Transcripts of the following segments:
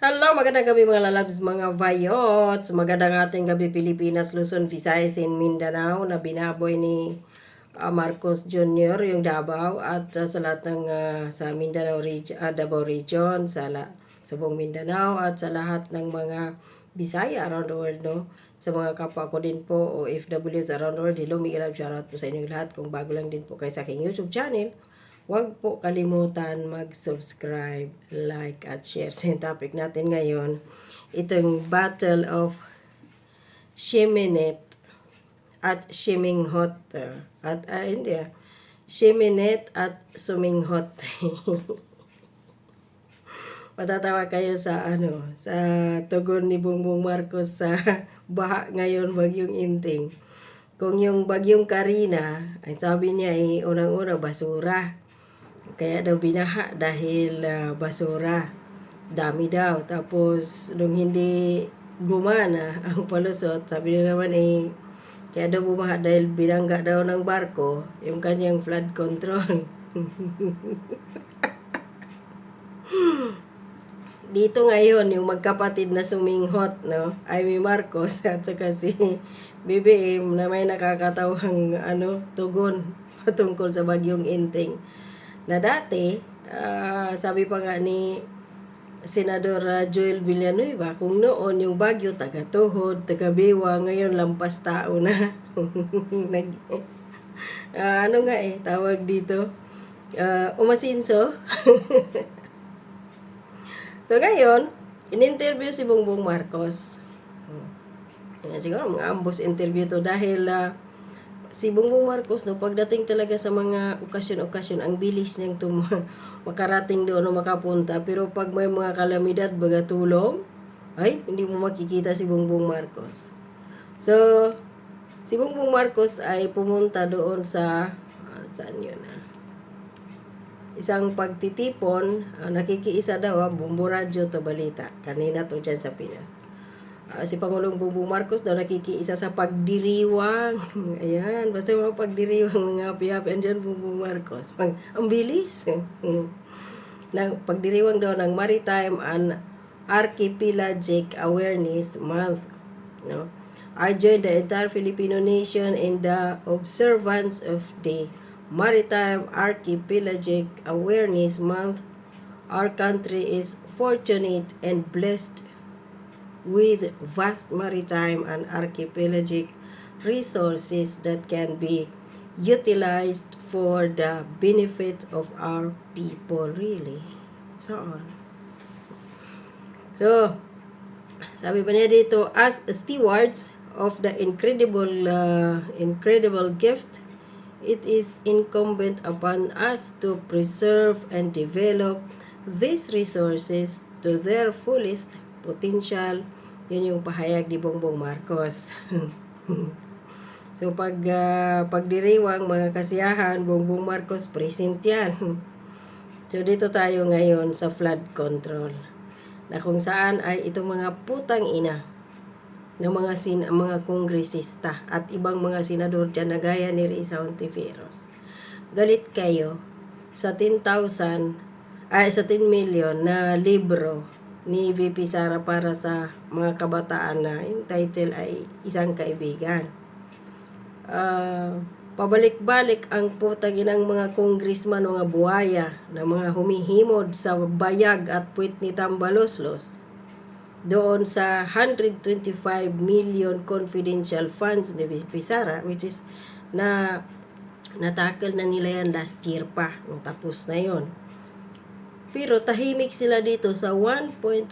Hello, magandang gabi mga lalabs, mga vayots. Magandang ating gabi Pilipinas, Luzon, Visayas, and Mindanao na binaboy ni ah, Marcos Jr. yung Davao at ah, sa lahat ng ah, sa Mindanao region, Davao region, sa, la, sa buong Mindanao at sa lahat ng mga Bisaya around the world, no? Sa mga kapwa ko din po, OFWs around the world, hello, Miguel Love, shoutout po sa inyong lahat. Kung bago lang din po kayo sa aking YouTube channel, Huwag po kalimutan mag-subscribe, like, at share. Sa yung topic natin ngayon, itong Battle of Shiminet at Shiminghot. uh, At, ah, hindi ah. Shiminet at Suminghot. Matatawa kayo sa ano, sa tugon ni Bongbong Marcos sa baha ngayon, bagyong inting. Kung yung bagyong Karina, ay sabi niya ay unang-una basura. Kaya daw binaha dahil ah, basura. Dami daw. Tapos, nung hindi gumana ang palusot, sabi niya naman eh, kaya daw bumaha dahil binangga daw ng barko yung kanyang flood control. Dito ngayon, yung magkapatid na suminghot, no? Amy Marcos at saka si BBM na may nakakatawang ano, tugon patungkol sa bagyong inting na dati, ah, sabi pa nga ni Senador ah, Joel Villanueva, kung noon yung Bagyo, taga-tuhod, taga-biwa, ngayon lampas tao na. Nag, ah, ano nga eh, tawag dito, Ah, umasinso. so ngayon, in-interview si Bongbong Marcos. Kaya siguro mga ambos interview to dahil ah, si Bongbong Marcos no pagdating talaga sa mga okasyon-okasyon ang bilis niyang tum makarating doon o makapunta pero pag may mga kalamidad baga tulong ay hindi mo makikita si Bongbong Marcos. So si Bongbong Marcos ay pumunta doon sa ah, saan yun ah? Isang pagtitipon, ah, nakikiisa daw, ah, bumbu radyo to balita. Kanina to dyan sa Pinas. Ah, si Pangulong Bongbong Marcos daw nakikiisa sa pagdiriwang. Ayan, basta mga pagdiriwang, mga happy-happy. Andyan Bongbong Marcos. Pag, ang bilis. ng pagdiriwang daw ng Maritime and Archipelagic Awareness Month. No? I joined the entire Filipino nation in the observance of the Maritime Archipelagic Awareness Month. Our country is fortunate and blessed with vast maritime and archipelagic resources that can be utilized for the benefit of our people really so on so sabi pa niya dito as stewards of the incredible uh, incredible gift it is incumbent upon us to preserve and develop these resources to their fullest potential. Yun yung pahayag ni Bongbong Marcos. so pag uh, pagdiriwang mga kasiyahan, Bongbong Marcos present yan. so dito tayo ngayon sa flood control. Na kung saan ay itong mga putang ina ng mga sin mga kongresista at ibang mga senador dyan na gaya ni Risa Ontiveros. Galit kayo sa 10,000 ay sa 10 million na libro ni VP Sara para sa mga kabataan na yung title ay Isang Kaibigan. Ah, pabalik-balik ang putaginang mga congressman mga buhaya na mga humihimod sa bayag at puwit ni Tambaloslos doon sa 125 million confidential funds ni VP Sara which is na natakal na nila yan last year pa nung tapos na yon pero tahimik sila dito sa 1.4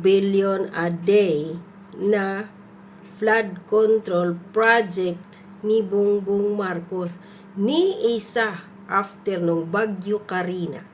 billion a day na flood control project ni Bongbong Marcos ni isa after nung Bagyo Karina.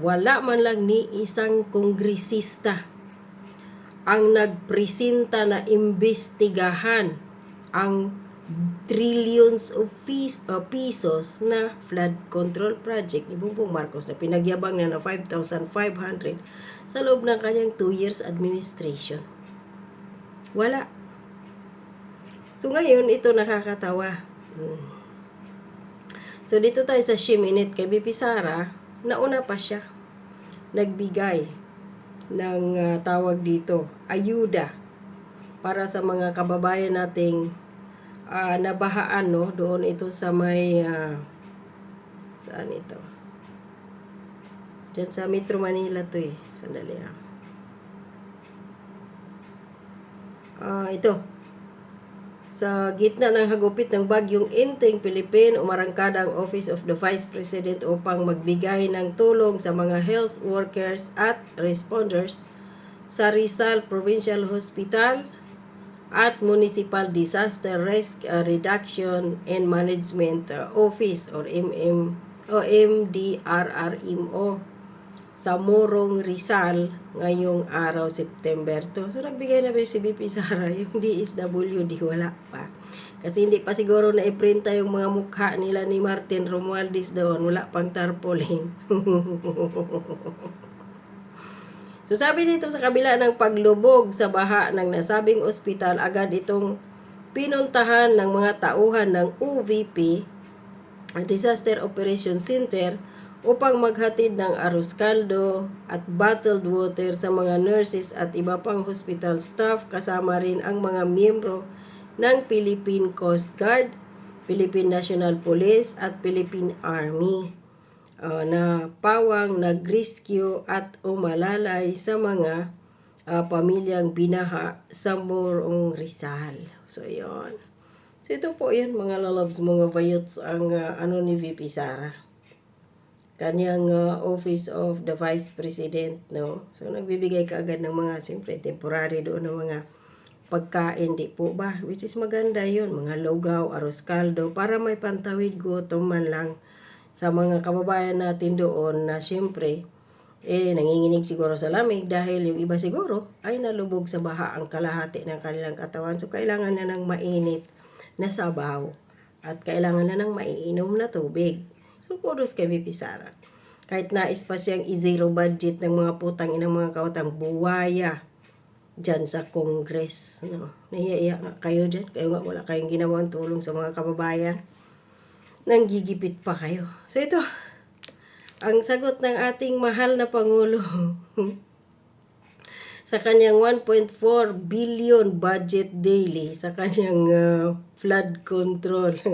Wala man lang ni isang kongresista ang nagpresenta na imbestigahan ang trillions of fees, uh, pesos na flood control project ni Bongbong Marcos na pinagyabang na na 5,500 sa loob ng kanyang 2 years administration. Wala. So ngayon, ito nakakatawa. Hmm. So dito tayo sa Shiminit kay BP Sara, nauna pa siya. Nagbigay ng ah, tawag dito, ayuda para sa mga kababayan nating ah, nabahaan no? Doon ito sa may ah, saan ito? Diyan sa Metro Manila to eh. Sandali ah. Ah, ito. Sa gitna ng hagupit ng bagyong Inting Philippine, umarangkada ang Office of the Vice President upang magbigay ng tulong sa mga health workers at responders sa Rizal Provincial Hospital at Municipal Disaster Risk Reduction and Management Office or MM o MDRRMO sa Morong Rizal ngayong araw September 2. So nagbigay na ba si BP Sara yung DSWD wala pa. Kasi hindi pa siguro na iprinta yung mga mukha nila ni Martin Romualdez doon. Wala pang tarpaulin. So sabi dito sa kabila ng paglubog sa baha ng nasabing ospital, agad itong pinuntahan ng mga tauhan ng UVP, Disaster Operation Center, upang maghatid ng arroz caldo at bottled water sa mga nurses at iba pang hospital staff kasama rin ang mga miyembro ng Philippine Coast Guard, Philippine National Police at Philippine Army uh, na pawang nag-rescue at umalalay sa mga uh, pamilyang binaha sa Morong Rizal. So, yon. So, ito po yun, mga lalabs, mga bayots, ang uh, ano ni VP Sara. Kanyang uh, Office of the Vice President, no? So, nagbibigay ka agad ng mga, siyempre, temporary doon ng mga pagkain, di po ba? Which is maganda yon mga lugaw, arroz caldo, para may pantawid gutom man lang sa mga kababayan natin doon na siyempre, eh, nanginginig siguro sa lamig dahil yung iba siguro ay nalubog sa baha ang kalahati ng kanilang katawan. So, kailangan na ng mainit na sabaw at kailangan na ng maiinom na tubig. So, kudos kay BP Sara. Kahit nais pa siyang i-zero budget ng mga putang inang mga kawatang buwaya dyan sa Congress. No? Nahiya nga kayo dyan. Kayo nga wala kayong ginawang tulong sa mga kababayan. Nanggigipit pa kayo. So ito, ang sagot ng ating mahal na Pangulo sa kanyang 1.4 billion budget daily sa kanyang uh, flood control.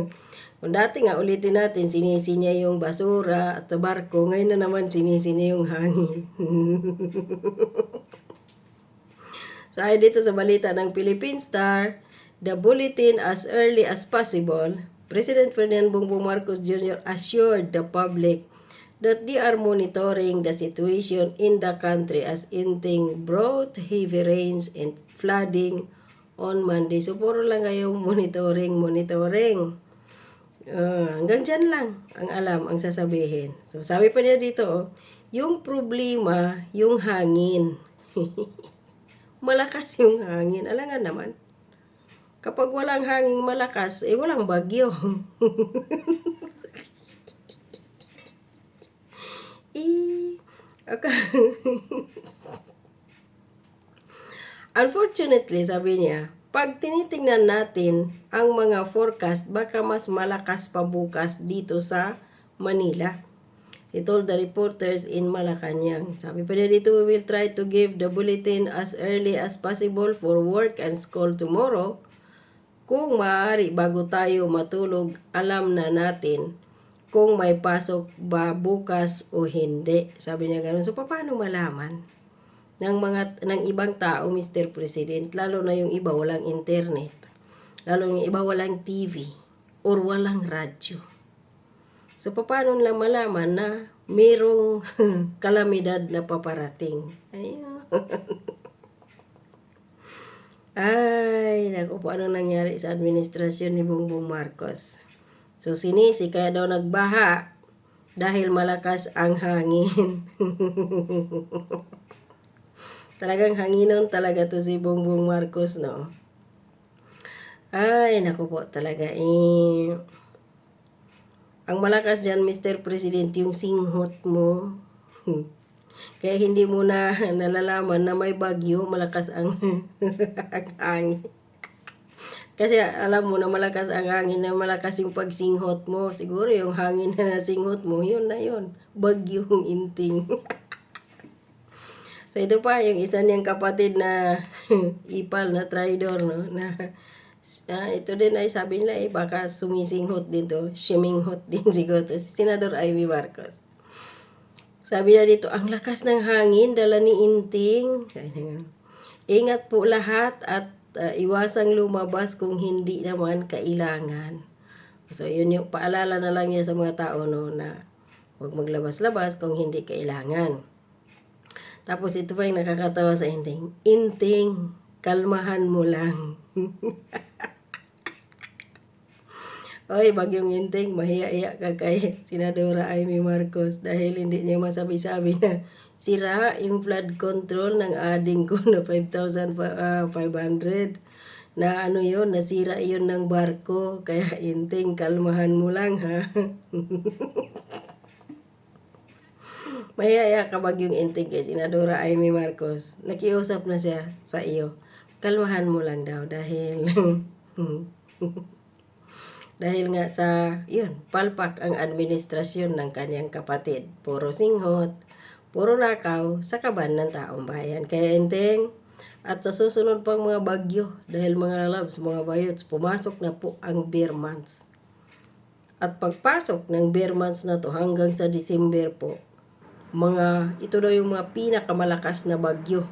Kung dati nga ulitin natin, sinisi niya yung basura at barko, ngayon na naman sinisi niya yung hangin. so ay dito sa balita ng Philippine Star, the bulletin as early as possible, President Ferdinand Bongbong Marcos Jr. assured the public that they are monitoring the situation in the country as Inting brought heavy rains and flooding on Monday. So, puro lang kayo monitoring, monitoring. Uh, hanggang dyan lang ang alam, ang sasabihin. So, sabi pa niya dito, oh, yung problema, yung hangin. malakas yung hangin. Alangan naman. Kapag walang hangin malakas, eh walang bagyo. eh, okay. Unfortunately, sabi niya, pag tinitingnan natin ang mga forecast, baka mas malakas pa bukas dito sa Manila. He told the reporters in Malacanang. Sabi pa dito, we will try to give the bulletin as early as possible for work and school tomorrow. Kung maaari bago tayo matulog, alam na natin kung may pasok ba bukas o hindi. Sabi niya ganun. So, paano malaman? ng mga ng ibang tao, Mr. President, lalo na yung iba walang internet, lalo yung iba walang TV or walang radyo. So paano nila malaman na merong kalamidad na paparating? Ayun. Ay, naku po ano nangyari sa administrasyon ni Bongbong Marcos. So sinisi kaya daw nagbaha dahil malakas ang hangin. Talagang hanginon talaga to si Bongbong Marcos, no? Ay, naku po talaga. Eh, ang malakas dyan, Mr. President, yung singhot mo. Kaya hindi mo na nalalaman na may bagyo, malakas ang, ang hangin. Kasi alam mo na malakas ang hangin, na malakas yung pagsinghot mo. Siguro yung hangin na nasinghot mo, yun na yun. Bagyong inting. So, ito pa, yung isa niyang kapatid na ipal na traidor, no? Na, ah, ito din ay sabi nila eh, baka sumisinghot din to, shiminghot din siguro to, Senador Ivy Marcos. Sabi na dito, ang lakas ng hangin, dala ni Inting. Ingat po lahat at ah, iwasang lumabas kung hindi naman kailangan. So, yun yung paalala na lang niya sa mga tao, no, na huwag maglabas-labas kung hindi kailangan. Tapos ito pa yung nakakatawa sa ending. Inting, kalmahan mo lang. Oy, bagyong inting, mahiya-iya ka kay Senadora Amy Marcos dahil hindi niya masabi-sabi na sira yung flood control ng ading ko na 5,500 na ano yon nasira yon ng barko kaya inting kalmahan mo lang ha Mayaya ka bagyong inting kay Senadora Amy Marcos. Nakiusap na siya sa iyo. Kalmahan mo lang daw dahil dahil nga sa yun, palpak ang administrasyon ng kanyang kapatid. Puro singhot, puro nakaw sa kaban ng taong bayan. Kaya inting at sa susunod pang mga bagyo dahil mga lalabs, mga bayots, pumasok na po ang bear months. At pagpasok ng bear months na to hanggang sa December po, mga ito daw yung mga pinakamalakas na bagyo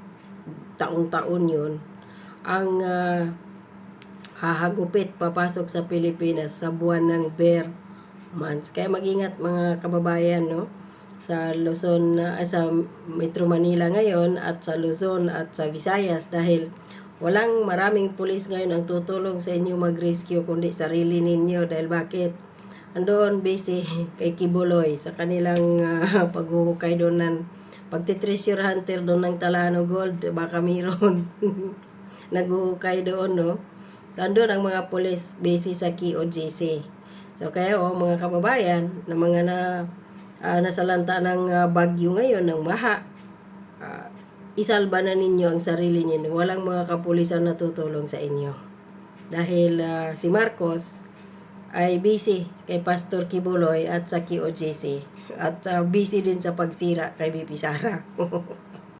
taon-taon yun ang ah, hahagupit papasok sa Pilipinas sa buwan ng bear months. Kaya mag-ingat mga kababayan no? Sa Luzon ah, sa Metro Manila ngayon at sa Luzon at sa Visayas dahil walang maraming pulis ngayon ang tutulong sa inyo mag-rescue kundi sarili ninyo dahil bakit? Andoon busy kay Kibuloy sa kanilang ah, paghuhukay doon ng pagtitreasure hunter doon ng Talano Gold. Baka mayroon naghuhukay doon no so andun ang mga pulis busy sa KOJC so kaya oh, mga kababayan na mga na ah, nasalanta ng ah, bagyo ngayon ng baha ah, isalba na ninyo ang sarili ninyo. Walang mga kapulisan na tutulong sa inyo. Dahil ah, si Marcos ay busy kay Pastor Kibuloy at sa QOJC at uh, busy din sa pagsira kay BP Sara.